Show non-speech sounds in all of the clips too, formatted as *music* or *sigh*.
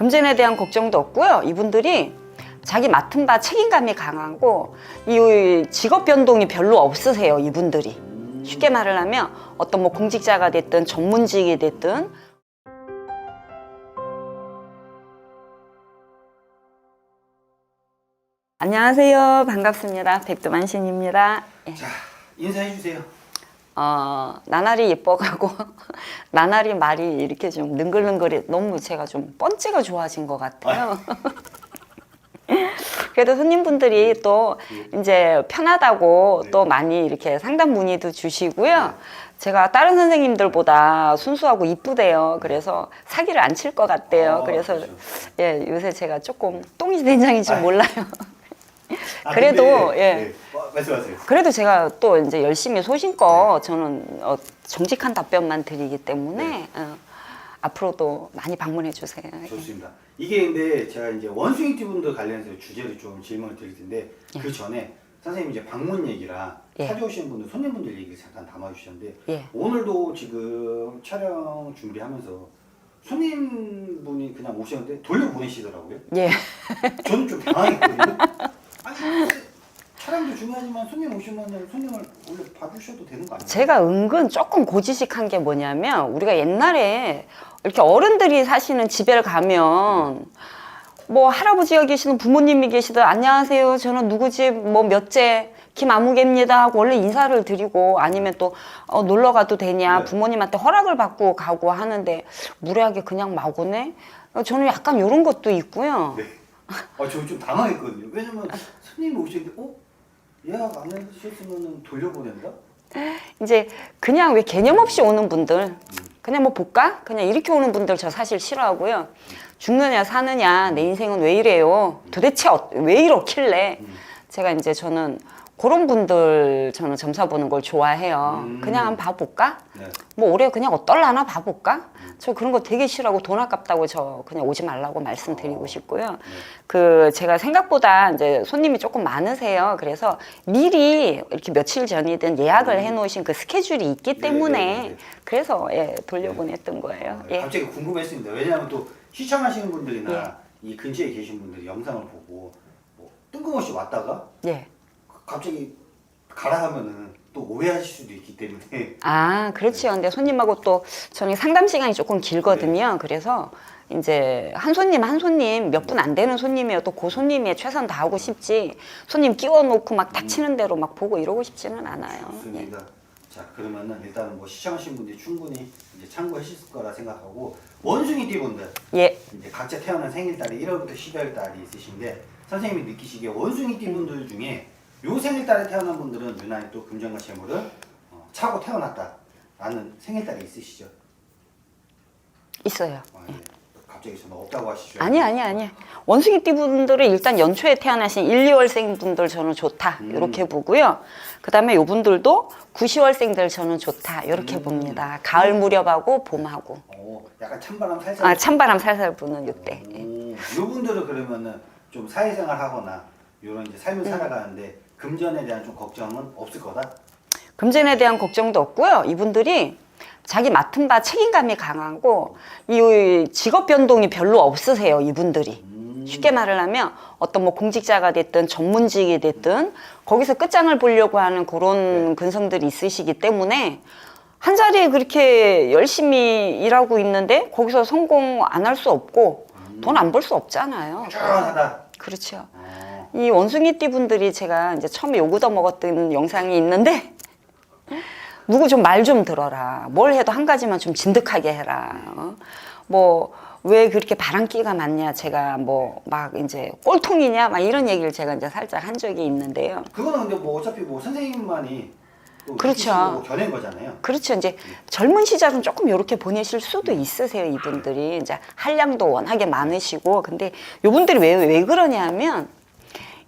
금전에 대한 걱정도 없고요. 이분들이 자기 맡은 바 책임감이 강하고 이 직업 변동이 별로 없으세요. 이분들이 쉽게 말을 하면 어떤 뭐 공직자가 됐든 전문직이 됐든 안녕하세요. 반갑습니다. 백두만신입니다. 예. 자 인사해 주세요. 어, 나날이 예뻐가고 *laughs* 나날이 말이 이렇게 좀 능글능글해 너무 제가 좀 뻔찌가 좋아진 것 같아요. *laughs* 그래도 손님분들이 또 이제 편하다고 또 많이 이렇게 상담 문의도 주시고요. 제가 다른 선생님들보다 순수하고 이쁘대요. 그래서 사기를 안 칠 것 같대요. 어, 그래서 그렇죠. 예 요새 제가 조금 똥이 된장인지 아이. 몰라요. 아, 그래도, 근데, 예. 네. 어, 말씀하세요. 그래도 제가 또 이제 열심히 소신껏 저는 어, 정직한 답변만 드리기 때문에 네. 어, 앞으로도 많이 방문해 주세요. 좋습니다. 이게 근데 제가 이제 원숭이 띠분들 관련해서 주제를 좀 질문을 드릴 텐데 그 전에 선생님 이제 방문 얘기랑 예. 찾아오신 분들 손님분들 얘기를 잠깐 담아주셨는데 예. 오늘도 지금 촬영 준비하면서 손님분이 그냥 오셨는데 돌려보내시더라고요. 예. 저는 좀 당황했거든요. *laughs* 촬영도 중요하지만 손님 오시면 손님을 원래 봐주셔도 되는 거 아니에요? 제가 은근 조금 고지식한 게 뭐냐면 우리가 옛날에 이렇게 어른들이 사시는 집에 가면 뭐 할아버지가 계시든 부모님이 계시든 안녕하세요 저는 누구 집 뭐 몇째 김아무개입니다 하고 원래 인사를 드리고 아니면 또 어, 놀러 가도 되냐 네. 부모님한테 허락을 받고 가고 하는데 무례하게 그냥 막 오네 어, 저는 약간 이런 것도 있고요 네. 아, 저 좀 당황했거든요. 왜냐면 손님이 오시는데, 어? 예약 안 해주셨으면 돌려보낸다? 이제 그냥 왜 개념 없이 오는 분들 그냥 뭐 볼까? 그냥 이렇게 오는 분들 저 사실 싫어하고요. 죽느냐 사느냐 내 인생은 왜 이래요? 도대체 어- 왜 이렇길래? 제가 이제 저는 그런 분들 저는 점사 보는 걸 좋아해요. 음. 그냥 한번 봐볼까? 네. 뭐 올해 그냥 어떨라나 봐볼까? 저 그런 거 되게 싫어하고 돈 아깝다고 저 그냥 오지 말라고 말씀드리고 싶고요. 그 제가 생각보다 이제 손님이 조금 많으세요. 그래서 미리 이렇게 며칠 전이든 예약을 해놓으신 그 스케줄이 있기 네, 때문에 네, 네. 그래서 예 돌려보냈던 거예요. 아, 예. 갑자기 궁금했습니다. 왜냐하면 또 시청하시는 분들이나 예. 이 근처에 계신 분들이 영상을 보고 뭐 뜬금없이 왔다가 예. 갑자기 가라 하면은 또 오해하실 수도 있기 때문에 아, 그렇죠. 근데 손님하고 또 저는 상담 시간이 조금 네. 길거든요. 그래서 이제 한 손님 한 손님 몇 분 안 되는 손님이어도 그 손님의 최선 다하고 싶지 손님 끼워놓고 막 닥치는 대로 막 보고 이러고 싶지는 않아요. 예. 좋습니다. 자 그러면은 일단은 뭐 시청하신 분들이 충분히 이제 참고하실 거라 생각하고 원숭이 띠분들 예. 이제 각자 태어난 생일달이 1월부터 12월 달이 있으신데 선생님이 느끼시기에 원숭이 띠분들 중에 요 생일달에 태어난 분들은 유난히 또 금전과 재물을 어, 차고 태어났다라는 생일달이 있으시죠? 있어요. 어, 예. 갑자기 저는 없다고 하시죠? 아니 아니 아니. 원숭이 띠 분들은 일단 연초에 태어나신 1, 2월생 분들 저는 좋다. 음. 이렇게 보고요. 그다음에 요 분들도 9, 10월생들 저는 좋다. 이렇게 음. 봅니다. 가을 무렵하고 봄하고. 어, 약간 찬바람 살살 아, 찬바람 살살 부는 요때. 예. 오, 이분들은 그러면은 좀 사회생활 하거나 이런 이제 삶을 네. 살아가는데 금전에 대한 좀 걱정은 없을 거다. 금전에 대한 걱정도 없고요. 이분들이 자기 맡은 바 책임감이 강하고 이 직업 변동이 별로 없으세요. 이분들이. 음. 쉽게 말을 하면 어떤 뭐 공직자가 됐든 전문직이 됐든 거기서 끝장을 보려고 하는 그런 근성들이 있으시기 때문에 한 자리에 그렇게 열심히 일하고 있는데 거기서 성공 안 할 수 없고 돈 안 벌 수 없잖아요. 그렇죠. 어, 이 원숭이띠 분들이 제가 이제 처음에 요구더 먹었던 영상이 있는데 누구 좀말좀 들어라. 뭘 해도 한 가지만 좀 진득하게 해라. 어? 뭐왜 그렇게 바람기가 많냐? 제가 뭐 막 이제 꼴통이냐? 막 이런 얘기를 제가 이제 살짝 한 적이 있는데요. 그거는 근데 뭐 어차피 뭐 선생님만이 또 그렇죠. 견낸 거잖아요. 그렇죠. 이제 젊은 시절은 조금 이렇게 보내실 수도 있으세요. 이분들이 이제 한량도 워낙에 많으시고 근데 이분들이 왜 왜 그러냐면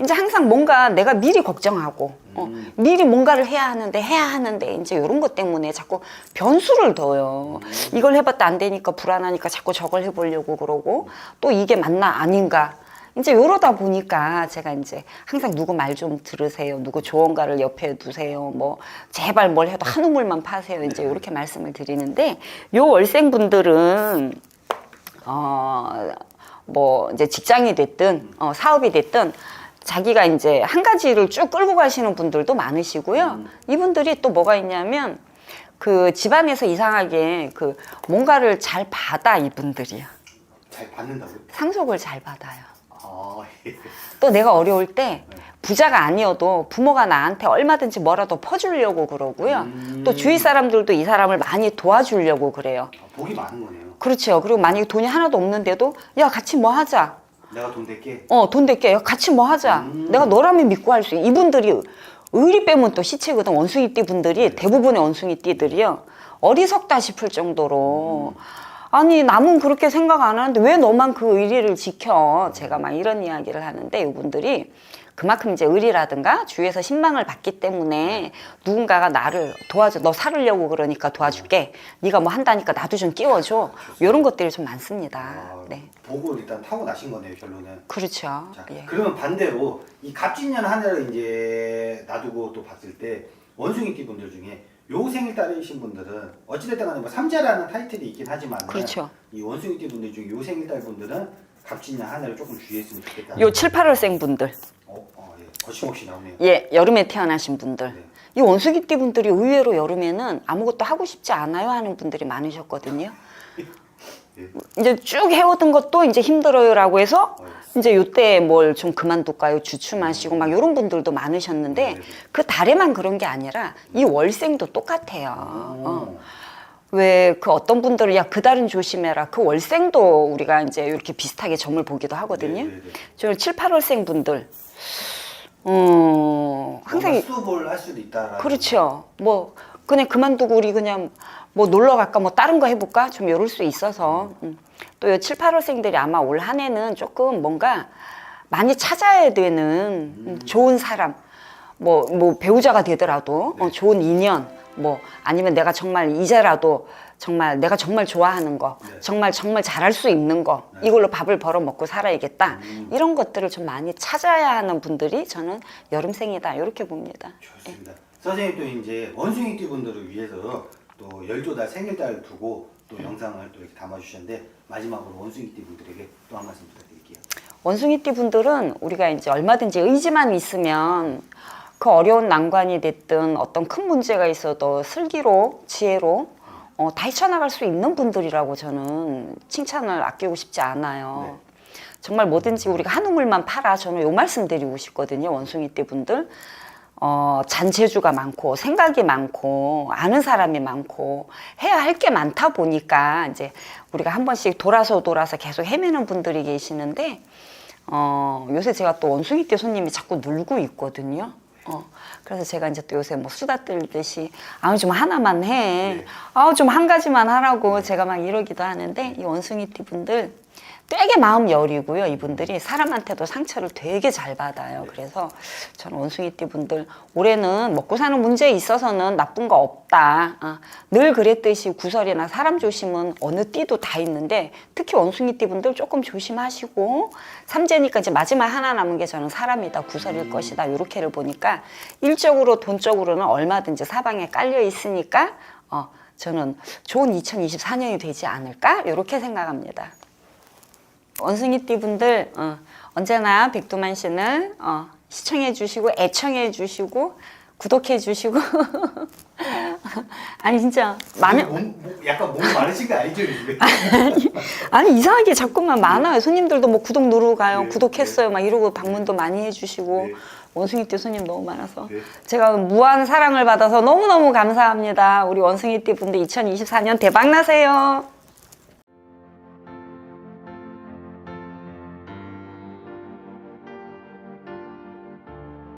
이제 항상 뭔가 내가 미리 걱정하고 어, 음. 미리 뭔가를 해야 하는데 해야 하는데 이제 이런 것 때문에 자꾸 변수를 둬요. 음. 이걸 해봤다 안 되니까 불안하니까 자꾸 저걸 해보려고 그러고 또 이게 맞나 아닌가. 이제 이러다 보니까 제가 이제 항상 누구 말 좀 들으세요. 누구 조언가를 옆에 두세요. 뭐 제발 뭘 해도 한 우물만 파세요. 이제 이렇게 말씀을 드리는데 요 월생분들은 어 뭐 이제 직장이 됐든 어, 사업이 됐든 자기가 이제 한 가지를 쭉 끌고 가시는 분들도 많으시고요. 이분들이 또 뭐가 있냐면 그 집안에서 이상하게 그 뭔가를 잘 받아 이분들이요. 잘 받는다고요? 상속을 잘 받아요. 아, 예. 또 내가 어려울 때 부자가 아니어도 부모가 나한테 얼마든지 뭐라도 퍼주려고 그러고요. 음. 또 주위 사람들도 이 사람을 많이 도와주려고 그래요. 아, 복이 많은 거네요. 그렇죠. 그리고 만약에 돈이 하나도 없는데도 야 같이 뭐 하자. 내가 돈 댈게. 어 돈 낼게. 야, 같이 뭐 하자. 음. 내가 너라면 믿고 할 수 있어. 이분들이 의리 빼면 또 시체거든. 원숭이띠 분들이 대부분의 원숭이띠들이요. 어리석다 싶을 정도로 아니 남은 그렇게 생각 안 하는데 왜 너만 그 의리를 지켜? 제가 막 이런 이야기를 하는데 이분들이 그만큼 이제 의리라든가 주위에서 신망을 받기 때문에 누군가가 나를 도와줘. 너 살으려고 그러니까 도와줄게. 네가 뭐 한다니까 나도 좀 끼워줘. 이런 것들이 좀 많습니다. 아, 네, 복을 일단 타고 나신 거네요, 결론은. 그렇죠. 자, 예. 그러면 반대로 이 갑진년 한 해를 이제 놔두고 또 봤을 때 원숭이띠 분들 중에 요 생일달이신 분들은 어찌됐든 간에 뭐 삼재라는 타이틀이 있긴 하지만 그렇죠. 이 원숭이띠 분들 중에 요 생일달 분들은 한 해를 조금 주의했으면 좋겠다. 요 7, 8월생 분들, 어, 어, 예. 거침없이 나오네요. 예, 여름에 태어나신 분들. 네. 이 원숭이띠 분들이 의외로 여름에는 아무것도 하고 싶지 않아요 하는 분들이 많으셨거든요. *laughs* 예. 이제 쭉 해오던 것도 이제 힘들어요라고 해서 어, 이제 요때 뭘 좀 그만둘까요? 주춤하시고 막 이런 분들도 많으셨는데 네. 그 달에만 그런 게 아니라 이 월생도 똑같아요. 어. 어. 왜그 어떤 분들은 야 그 달은 조심해라. 그 월생도 우리가 이제 이렇게 비슷하게 점을 보기도 하거든요. 네, 네, 네. 저는 7, 8월생 분들 어, 항상 수업을 할 수도 있다. 그렇죠. 뭐 그냥 그만두고 우리 그냥 뭐 놀러 갈까 뭐 다른 거 해볼까 좀 이럴 수 있어서 음. 또요 7, 8월생들이 아마 올 한 해는 조금 뭔가 많이 찾아야 되는 음, 좋은 사람 뭐 뭐 배우자가 되더라도 어, 좋은 인연 뭐 아니면 내가 정말 이제라도 정말 내가 정말 좋아하는 거 네. 정말 정말 잘할 수 있는 거 이걸로 밥을 벌어 먹고 살아야겠다 음. 이런 것들을 좀 많이 찾아야 하는 분들이 저는 여름생이다 이렇게 봅니다. 좋습니다. 선생님 또 이제 원숭이 띠 분들을 위해서 또 열조달 생일달 두고 또 영상을 또 이렇게 담아주셨는데 마지막으로 원숭이 띠 분들에게 또 한 말씀 부탁드릴게요. 원숭이 띠 분들은 우리가 이제 얼마든지 의지만 있으면 그 어려운 난관이 됐든 어떤 큰 문제가 있어도 슬기로 지혜로 어, 다 헤쳐나갈 수 있는 분들이라고 저는 칭찬을 아끼고 싶지 않아요. 정말 뭐든지 우리가 한 우물만 팔아 저는 요 말씀 드리고 싶거든요. 원숭이띠 분들. 어, 잔재주가 많고 생각이 많고 아는 사람이 많고 해야 할 게 많다 보니까 이제 우리가 한 번씩 돌아서 돌아서 계속 헤매는 분들이 계시는데 어, 요새 제가 또 원숭이띠 손님이 자꾸 늘고 있거든요. 어, 그래서 제가 이제 또 요새 뭐 수다 떨듯이 아우 좀 하나만 해. 네. 아우 좀 한 가지만 하라고 제가 막 이러기도 하는데 이 원숭이띠 분들 되게 마음 여리고요. 이분들이 사람한테도 상처를 되게 잘 받아요. 그래서 저는 원숭이띠 분들 올해는 먹고 사는 문제에 있어서는 나쁜 거 없다. 아, 늘 그랬듯이 구설이나 사람 조심은 어느 띠도 다 있는데 특히 원숭이띠 분들 조금 조심하시고 삼재니까 이제 마지막 하나 남은 게 저는 사람이다 구설일 것이다 이렇게를 보니까 일적으로 돈적으로는 얼마든지 사방에 깔려 있으니까 어, 저는 좋은 2024년이 되지 않을까 이렇게 생각합니다. 원숭이띠 분들 어, 언제나 백두만신을 어, 시청해 주시고 애청해 주시고 구독해 주시고. *laughs* 아니 진짜 많은 몸, 몸, 약간 몸이 많으신 거 아니죠 요즘에? *laughs* 아니 이상하게 자꾸만 많아요. 손님들도 뭐 구독 누르고 가요. 네, 구독했어요. 막 이러고 방문도 많이 해주시고. 네. 원숭이띠 손님 너무 많아서. 네. 제가 무한 사랑을 받아서 너무너무 감사합니다. 우리 원숭이띠 분들 2024년 대박 나세요